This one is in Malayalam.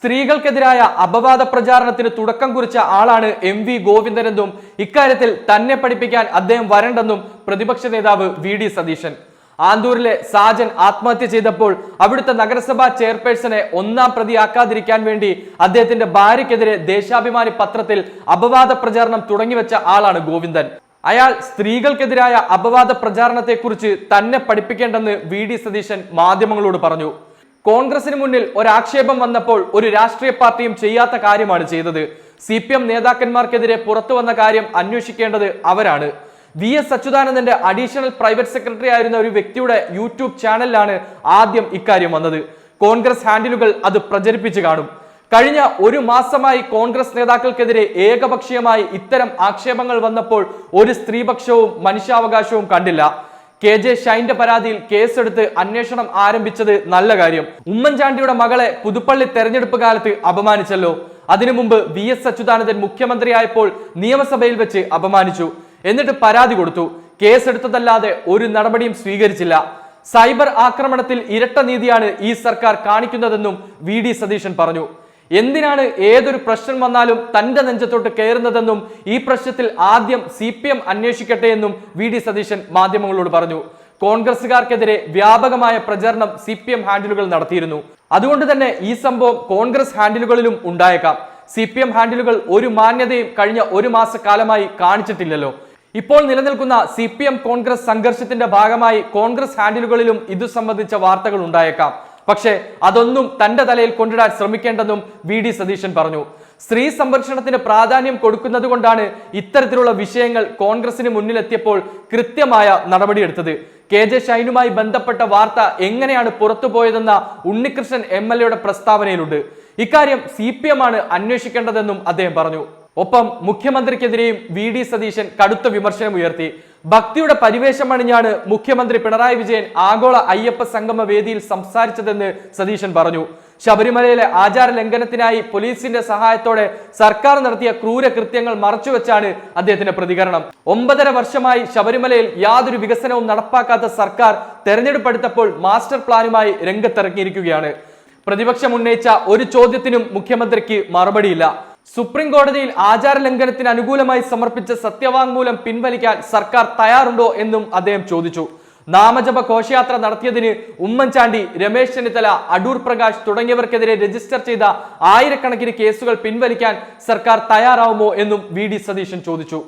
സ്ത്രീകൾക്കെതിരായ അപവാദ പ്രചാരണത്തിന് തുടക്കം കുറിച്ച ആളാണ് എം വി ഗോവിന്ദനെന്നും ഇക്കാര്യത്തിൽ തന്നെ പഠിപ്പിക്കാൻ അദ്ദേഹം വരണ്ടെന്നും പ്രതിപക്ഷ നേതാവ് വി ഡി സതീശൻ. ആന്തൂരിലെ സാജൻ ആത്മഹത്യ ചെയ്തപ്പോൾ അവിടുത്തെ നഗരസഭാ ചെയർപേഴ്സണെ ഒന്നാം പ്രതിയാക്കാതിരിക്കാൻ വേണ്ടി അദ്ദേഹത്തിന്റെ ഭാര്യയ്ക്കെതിരെ ദേശാഭിമാനി പത്രത്തിൽ അപവാദ പ്രചാരണം തുടങ്ങിവെച്ച ആളാണ് ഗോവിന്ദൻ. അയാൾ സ്ത്രീകൾക്കെതിരായ അപവാദ പ്രചാരണത്തെക്കുറിച്ച് തന്നെ പഠിപ്പിക്കേണ്ടെന്ന് വി ഡി സതീശൻ മാധ്യമങ്ങളോട് പറഞ്ഞു. കോൺഗ്രസിന് മുന്നിൽ ഒരാക്ഷേപം വന്നപ്പോൾ ഒരു രാഷ്ട്രീയ പാർട്ടിയും ചെയ്യാത്ത കാര്യമാണ് ചെയ്തത്. സി പി എം നേതാക്കന്മാർക്കെതിരെ പുറത്തു വന്ന കാര്യം അന്വേഷിക്കേണ്ടത് അവരാണ്. വി എസ് അച്യുതാനന്ദന്റെ അഡീഷണൽ പ്രൈവറ്റ് സെക്രട്ടറി ആയിരുന്ന ഒരു വ്യക്തിയുടെ യൂട്യൂബ് ചാനലിലാണ് ആദ്യം ഇക്കാര്യം വന്നത്. കോൺഗ്രസ് ഹാൻഡിലുകൾ അത് പ്രചരിപ്പിച്ചു കാണും. കഴിഞ്ഞ ഒരു മാസമായി കോൺഗ്രസ് നേതാക്കൾക്കെതിരെ ഏകപക്ഷീയമായി ഇത്തരം ആക്ഷേപങ്ങൾ വന്നപ്പോൾ ഒരു സ്ത്രീപക്ഷവും മനുഷ്യാവകാശവും കണ്ടില്ല. കെ ജെ ഷൈന്റെ പരാതിയിൽ കേസെടുത്ത് അന്വേഷണം ആരംഭിച്ചത് നല്ല കാര്യം. ഉമ്മൻചാണ്ടിയുടെ മകളെ പുതുപ്പള്ളി തെരഞ്ഞെടുപ്പ് കാലത്ത് അപമാനിച്ചല്ലോ. അതിനു മുമ്പ് വി എസ് അച്യുതാനന്ദൻ മുഖ്യമന്ത്രിയായപ്പോൾ നിയമസഭയിൽ വെച്ച് അപമാനിച്ചു. എന്നിട്ട് പരാതി കൊടുത്തു. കേസെടുത്തതല്ലാതെ ഒരു നടപടിയും സ്വീകരിച്ചില്ല. സൈബർ ആക്രമണത്തിൽ ഇരട്ട നീതിയാണ് ഈ സർക്കാർ കാണിക്കുന്നതെന്നും വി ഡി സതീശൻ പറഞ്ഞു. എന്തിനാണ് ഏതൊരു പ്രശ്നം വന്നാലും തന്റെ നെഞ്ചത്തോട്ട് കയറുന്നതെന്നും ഈ പ്രശ്നത്തിൽ ആദ്യം സി പി എം അന്വേഷിക്കട്ടെ എന്നും വി ഡി സതീശൻ മാധ്യമങ്ങളോട് പറഞ്ഞു. കോൺഗ്രസുകാർക്കെതിരെ വ്യാപകമായ പ്രചരണം സി പി എം ഹാൻഡിലുകൾ നടത്തിയിരുന്നു. അതുകൊണ്ട് തന്നെ ഈ സംഭവം കോൺഗ്രസ് ഹാൻഡിലുകളിലും ഉണ്ടായേക്കാം. സി പി എം ഹാൻഡിലുകൾ ഒരു മാന്യതയും കഴിഞ്ഞ ഒരു മാസക്കാലമായി കാണിച്ചിട്ടില്ലല്ലോ. ഇപ്പോൾ നിലനിൽക്കുന്ന സി പി എം കോൺഗ്രസ് സംഘർഷത്തിന്റെ ഭാഗമായി കോൺഗ്രസ് ഹാൻഡിലുകളിലും ഇതു സംബന്ധിച്ച വാർത്തകൾ ഉണ്ടായേക്കാം. പക്ഷേ അതൊന്നും തന്റെ തലയിൽ കൊണ്ടിടാൻ ശ്രമിക്കേണ്ടെന്നും വി ഡി സതീശൻ പറഞ്ഞു. സ്ത്രീ സംരക്ഷണത്തിന് പ്രാധാന്യം കൊടുക്കുന്നത് കൊണ്ടാണ് ഇത്തരത്തിലുള്ള വിഷയങ്ങൾ കോൺഗ്രസിന് മുന്നിലെത്തിയപ്പോൾ കൃത്യമായ നടപടിയെടുത്തത്. കെ ജെ ഷൈനുമായി ബന്ധപ്പെട്ട വാർത്ത എങ്ങനെയാണ് പുറത്തുപോയതെന്ന ഉണ്ണികൃഷ്ണൻ എം എൽ എയുടെ പ്രസ്താവനയിലുണ്ട്. ഇക്കാര്യം സി പി എം ആണ് അന്വേഷിക്കേണ്ടതെന്നും അദ്ദേഹം പറഞ്ഞു. ഒപ്പം മുഖ്യമന്ത്രിക്കെതിരെയും വി ഡി സതീശൻ കടുത്ത വിമർശനം ഉയർത്തി. ഭക്തിയുടെ പരിവേഷമണിഞ്ഞാണ് മുഖ്യമന്ത്രി പിണറായി വിജയൻ ആഗോള അയ്യപ്പ സംഗമ വേദിയിൽ സംസാരിച്ചതെന്ന് സതീശൻ പറഞ്ഞു. ശബരിമലയിലെ ആചാര ലംഘനത്തിനായി പോലീസിന്റെ സഹായത്തോടെ സർക്കാർ നടത്തിയ ക്രൂര കൃത്യങ്ങൾ മറച്ചുവെച്ചാണ് അദ്ദേഹത്തിന്റെ പ്രതികരണം. ഒമ്പതര വർഷമായി ശബരിമലയിൽ യാതൊരു വികസനവും നടപ്പാക്കാത്ത സർക്കാർ തെരഞ്ഞെടുപ്പ് അടുത്തപ്പോൾ മാസ്റ്റർ പ്ലാനുമായി രംഗത്തിറങ്ങിയിരിക്കുകയാണ്. പ്രതിപക്ഷം ഉന്നയിച്ച ഒരു ചോദ്യത്തിനും മുഖ്യമന്ത്രിക്ക് മറുപടിയില്ല. സുപ്രീം കോടതിയിൽ ആചാര ലംഘനത്തിന് അനുകൂലമായി സമർപ്പിച്ച സത്യവാങ്മൂലം പിൻവലിക്കാൻ സർക്കാർ തയ്യാറുണ്ടോ എന്നും അദ്ദേഹം ചോദിച്ചു. നാമജപ ഘോഷയാത്ര നടത്തിയതിന് ഉമ്മൻചാണ്ടി രമേശ് ചെന്നിത്തല അടൂർ പ്രകാശ് തുടങ്ങിയവർക്കെതിരെ രജിസ്റ്റർ ചെയ്ത ആയിരക്കണക്കിന് കേസുകൾ പിൻവലിക്കാൻ സർക്കാർ തയ്യാറാവുമോ എന്നും വി സതീശൻ ചോദിച്ചു.